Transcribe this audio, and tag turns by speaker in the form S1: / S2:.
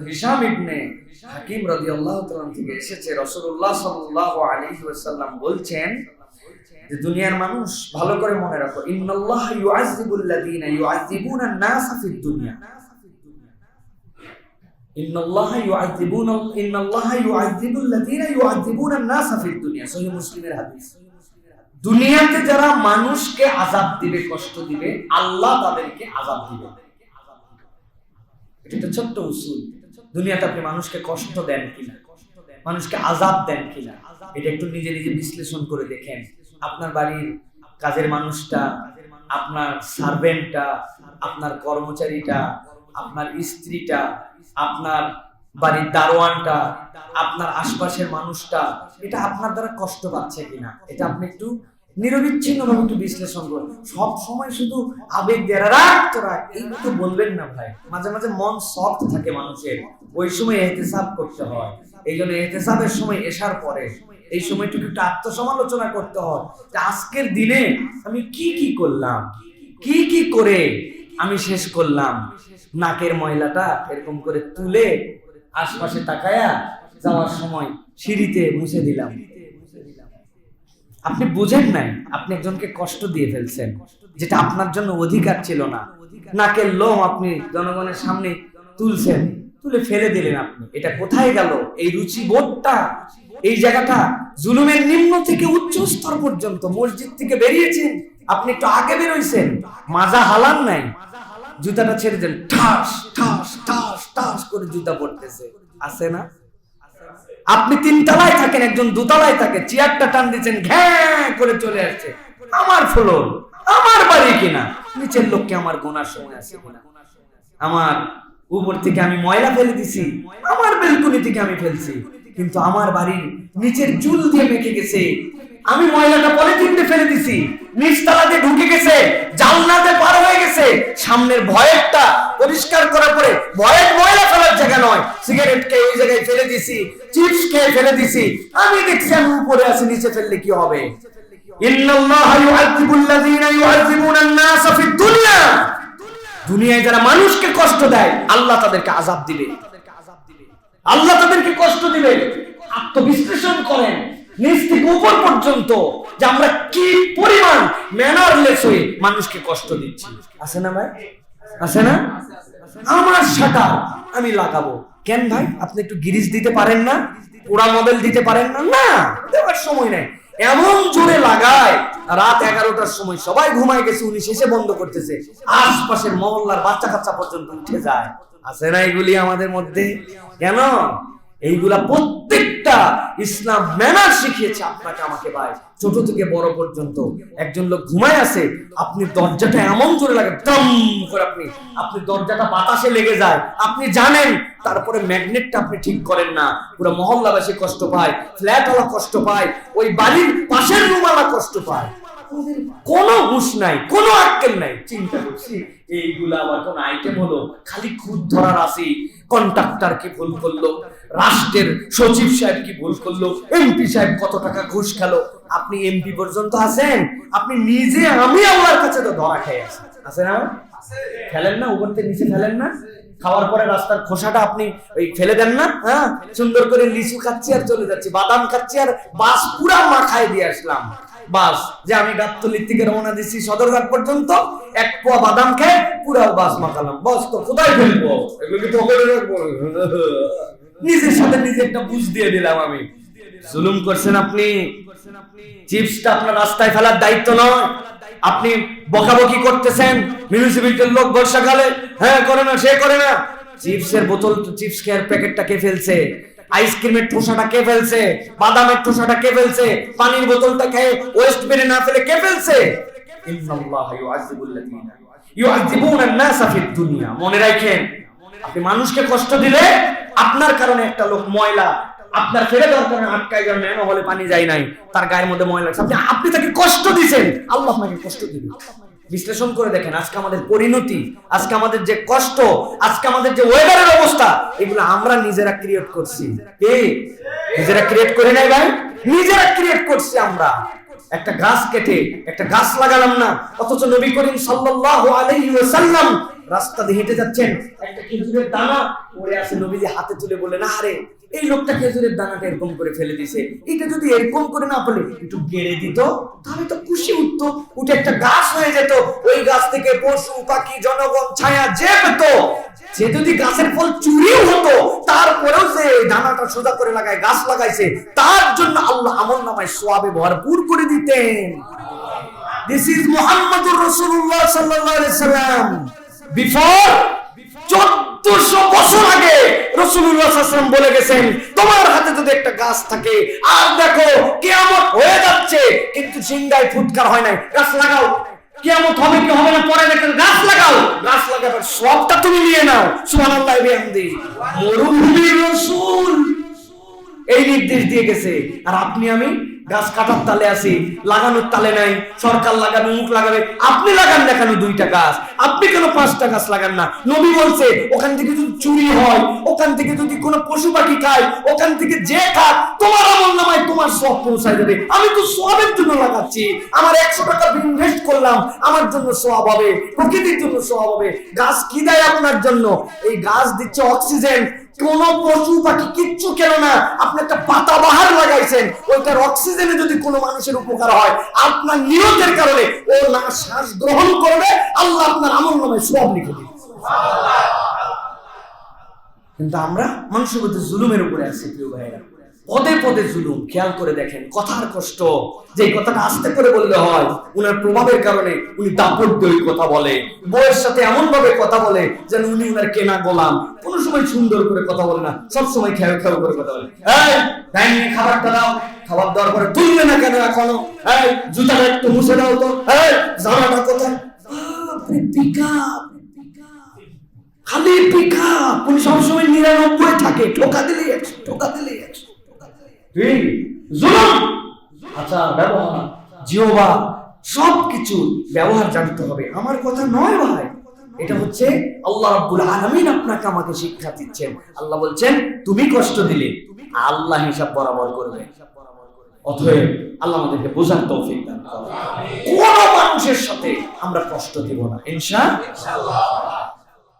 S1: হিসাম ইবনে হাকিম রাদিয়াল্লাহু তাআলা থেকে এসেছে। বলছেন যে, দুনিয়ার মানুষ ভালো করে মনে রাখো, ইন্নাল্লাহ আন-নাস ফিদ দুনিয়া। মুসলিমের হাদিস। দুনিয়াতে যারা মানুষকে আযাব দিবে, কষ্ট দিবে, আল্লাহ তাদেরকে আযাব দিবে। এটা ছোট্ট উসুল। দুনিয়াতে আপনি মানুষকে কষ্ট দেন কিনা? মানুষকে আজাব দেন কিনা? এটা একটু নিজে নিজে বিশ্লেষণ করে দেখেন। আপনার বাড়ির কাজের মানুষটা, আপনার সার্ভেন্টটা আপনার কর্মচারীটা, আপনার স্ত্রীটা, আপনার বাড়ির দারোয়ানটা, আপনার আশপাশের মানুষটা, এটা আপনার দ্বারা কষ্ট পাচ্ছে কিনা? এটা আপনি একটু নিরবিচ্ছিন্ন ভাবে একটু বিশ্লেষণ করুন সব সময় শুধু আবেগ দিয়ে রাগ তো বলবেন না ভাই। মাঝে মাঝে মন সফট থাকে মানুষের। ওই সময় এহতেসাব করতে হয়। এই জন্য এহতেসাবের সময় এসার পরে। এই সময়টুকু একটু আত্মসমালোচনা করতে হয়। যে আজকের দিনে আমি কি কি করলাম? কি কি করে আমি শেষ করলাম? নাকের ময়লাটা এরকম করে তুলে আশপাশে তাকায়া যাওয়ার সময় সিঁড়িতে মুছে দিলাম। আপনি বুঝেন নাই, আপনি একজনকে কষ্ট দিয়ে ফেলছেন, যেটা আপনার জন্য অধিকার ছিল না। নাকের লোম আপনি জনগণের সামনে তুলছেন, তুলে ফেলে দিলেন আপনি। এটা কোথায় গেল? এই রুচি বোধটা এই জায়গাটা জুলুমের নিম্ন থেকে উচ্চ স্তর পর্যন্ত, মসজিদ থেকে বেরিয়েছেন, আপনি একটু আগে বেরোইছেন। মাজা হালান নাই। জুতাটা ছেড়ে দেন, ঠাস ঠাস ঠাস ঠাস করে জুতা পড়তেছে আছে না? আপনি তিন তলায় থাকেন, একজন দুতলায় থাকে, চেয়ারটা টান দিচ্ছেন ঘ্যাঁ করে চলে আসছে। আমার ফলন, আমার বাড়ি কিনা? নিচের লোককে আমার গোনার সময় আছে আমার উপর থেকে আমি ময়লা ফেলে দিছি, আমার বেলকুনি থেকে আমি ফেলছি, কিন্তু আমার বাড়ির নিচের চুল দিয়ে মেখে গেছে আমি ময়লাটা পলিথিনতে ফেলে দিছি। নিচতলাতে ঢুকে গেছে জানলাতে পার হয়ে গেছে। সামনের ভয়েরটা পরিষ্কার করার পরে ভয়ের ময়লা ফেলার জায়গা নয়, সিগারেট খেয়ে ওই জায়গায় ফেলে দিছি, চিপস খেয়ে ফেলে দিছি। আমি দেখছি আমি উপরে আছি, নিচে ফেললে কি হবে? দুনিয়ায় যারা মানুষকে কষ্ট দেয়, আল্লাহ তাদেরকে আযাব দিবে। আল্লাহ তাদেরকে কষ্ট দিবে। আত্মবিশ্লেষণ করেন। নিচ থেকে উপর পর্যন্ত যে আমরা কি পরিমাণ ম্যানারলেস হয়ে মানুষকে কষ্ট দিচ্ছি। আছে না ভাই? আছে না? আমার সাটা আমি লাগাবো। কেন ভাই? আপনি একটু গিরিজ দিতে পারেন না? পোড়া মডেল দিতে পারেন না? না, দেওয়ার সময় নাই। এমন জোরে লাগায়, রাত এগারোটার সময় সবাই ঘুমায় গেছে, উনি শেষে বন্ধ করতেছে। আশপাশের মহল্লার বাচ্চা কাচ্চা পর্যন্ত উঠে যায়। আছে না এগুলি আমাদের মধ্যে? কেন? এইগুলা প্রত্যেকটা ইসলাম ম্যানার শিখিয়েছে আপনাকে, আমাকে ভাই। ছোট থেকে বড় পর্যন্ত একজন লোক ঘুমায় আছে আপনি দরজাটা এমন জোরে লাগে, দম করে আপনি আপনি দরজাটা বাতাসে লেগে যায়, আপনি জানেন, তারপরে ম্যাগনেটটা আপনি ঠিক করেন না। পুরো মহল্লাবাসী কষ্ট পায়, ফ্ল্যাটওয়ালা কষ্ট পায়, ওই বাড়ির পাশের রুমালা কষ্ট পায়। কোনো হুশ নাই, কোনো আক্কেল নাই। চিন্তা করছি, এইগুলা আবার কোন আইটেম হলো? খালি খুদ ধরার আসি কন্ট্রাক্টর কি ভুল করল রাষ্ট্রের সচিব সাহেব কি ভুল করল? এমপি সাহেব কত টাকা ঘুষ খেলো? আপনি এমপি পর্যন্ত আছেন? আপনি নিজে আমি আমার কাছে তো ধরা খেয়ে আছেন আছে না? ফেলেন না, উপর থেকে নিচে ফেলেন না। খাওয়ার পরে রাস্তার খোসাটা আপনি ওই ফেলে দেন না হ্যাঁ? সুন্দর করে লিচু খাচ্ছি আর চলে যাচ্ছি। বাদাম খাচ্ছি আর বাস পুরা মাখায় দিয়ে আসলাম। বাস, যে আমি গাবতলির থেকে রওনা দিচ্ছি সদরঘাট পর্যন্ত, এক পোয়া বাদাম খেয়ে পুরা বাস মাখালাম। বস তো, কোথায় ফেলব? এগুলো কি নিজের সাথে নিজে একটা বুঝ দিয়ে দিলাম আমি। জুলুম করছেন আপনি। চিপসটা আপনার রাস্তায় ফেলার দায়িত্ব নয়। আপনি বকাবকি করতেছেন মিউনিসিপালিটির লোক বর্ষাকালে হ্যাঁ করে না, সে করে না। চিপসের বোতল, চিপস খেয়ার প্যাকেটটা কে ফেলছে? আইসক্রিমের ঠোসাটা কে ফেলছে? বাদামের ঠোসাটা কে ফেলছে? পানির বোতলটা খেয়ে ওয়েস্ট বেনে না ফেলে কে ফেলছে? মনে রাখেন, আপনি মানুষকে কষ্ট দিলে আপনার কারণে একটা লোক ময়লা, আপনার ফেলে দেওয়ার কারণে আটকায় গেল না হলে পানি যায় নাই, তার গায়ের মধ্যে ময়লা। আপনি আপনি তাকে কষ্ট দিছেন। আল্লাহ আপনাকে কষ্ট দিবে। বিশ্লেষণ করে দেখেন, আজকে আমাদের পরিণতি, আজকে আমাদের যে কষ্ট, আজকে আমাদের যে ওয়েদারের অবস্থা, এগুলো আমরা নিজেরা ক্রিয়েট করছি। কে? নিজেরা ক্রিয়েট করে নাই ভাই? নিজেরা ক্রিয়েট করছি আমরা। একটা গাছ কেটে, একটা গাছ লাগালাম না, অথচ নবী করিম সাল্লাল্লাহু আলাইহি ওয়াসাল্লাম রাস্তা দিয়ে হেঁটে যাচ্ছেন, একটা খেজুরের দানা পড়ে আছে নবীজি হাতে তুলে বললেন, আরে, এই লোকটা খেজুরের দানাটা এরকম করে ফেলে দিছে এটা যদি এরকম করে না ফেলে, একটু গেড়ে দিত, তাহলে তো খুশি উঠতো, উঠে একটা গাছ হয়ে যেত। ওই গাছ থেকে পশু, পাখি, জনগণ, ছায়া যে পেত সে যদি গাছের ফল চুরিও হতো, তারপরেও সে দানাটা সোজা করে লাগায়, গাছ লাগাইছে, তার জন্য আল্লাহ আমল নামায় সোয়াবে ভরপুর করে দিতেন। দিস ইজ মুহাম্মদুর রাসূলুল্লাহ সাল্লাল্লাহু আলাইহি সাল্লাম। বিফোর 1400 বছর আগে বলে গেছেন, তোমার হাতে যদি একটা গাছ থাকে, আর দেখো হয়ে যাচ্ছে, কিন্তু ফুটকার হয় নাই, গাছ লাগাও। কিয়ামত হবে কি হবে না, পরে দেখেন গাছ লাগাও। গাছ লাগাবার সবটা তুমি নিয়ে নাও। সুবহানাল্লাহি বিহামদি মরুভূমির রাসূল এই নির্দেশ দিয়ে গেছে। আর আপনি আমি গাছ কাটার তালে আছি, লাগানোর তালে নাই, সরকার লাগাবে, মুখ লাগাবে। আপনি লাগান না কেন দুইটা গাছ? আপনি কেন পাঁচটা গাছ লাগান না? নবী বলছে, ওখান থেকে যদি চুরি হয়, ওখান থেকে যদি কোনো পশু পাখি খায়, ওখান থেকে যে খাক, তোমার আমল সব পৌঁছায় যাবে আমি তো সবের জন্য লাগাচ্ছি। আমার একশো টাকা ইনভেস্ট করলাম, আমার জন্য সব হবে, প্রকৃতির জন্য সব হবে। গাছ কি দেয় আপনার জন্য? এই গাছ দিচ্ছে অক্সিজেন কোন পশু পাখি কিচ্ছু কেন না। আপনি একটা পাতা বাহার লাগাইছেন। ওইটার অক্সিজেনে যদি কোনো মানুষের উপকার হয়, আপনার নিয়তের কারণে ও না শ্বাস গ্রহণ করবে, আল্লাহ আপনার আমল নামে সব লিখে দিবে। কিন্তু আমরা মানুষের মধ্যে জুলুমের উপরে আছি, প্রিয় ভাইরা পদে পদে জুলুম, খেয়াল করে দেখেন, কথার কষ্ট, যে কথাটা আস্তে করে বললে হয়, উনার প্রভাবের কারণে উনি দাপট দিয়ে কথা বলে। বউয়ের সাথে এমন ভাবে কথা বলে যেন উনি উনার কেনা গোলাম। কোনো সময় সুন্দর করে কথা বলে না, সব সময় খেয়াল খেয়াল করে কথা বলে। এই নিয়ে খাবারটা দাও, খাবার দেওয়ার পরে তুলবে না কেন এখনও? এই, জুতাটা একটু মুছে দাও তো। এই, জামাটা কোথায়? খালি পিকা। উনি সবসময় নিরানব্বই থাকে, ঠোকা একশো ঠোকা একশো ঠিক আচ্ছা ব্যবহার। জিওবা সবকিছু ব্যবহার জানতে হবে। আমার কথা নয় ভাই। এটা হচ্ছে আল্লাহ রাব্বুল আলামিন আপনাকে আমাকে শিক্ষা দিচ্ছেন। আল্লাহ বলছেন, তুমি কষ্ট দিলে আল্লাহ হিসাব বরাবর করবে। অতএব আল্লাহ আমাদেরকে বোঝার তৌফিক দান করুন। কোন মানুষের সাথে আমরা কষ্ট দিব না। ইনশাআল্লাহ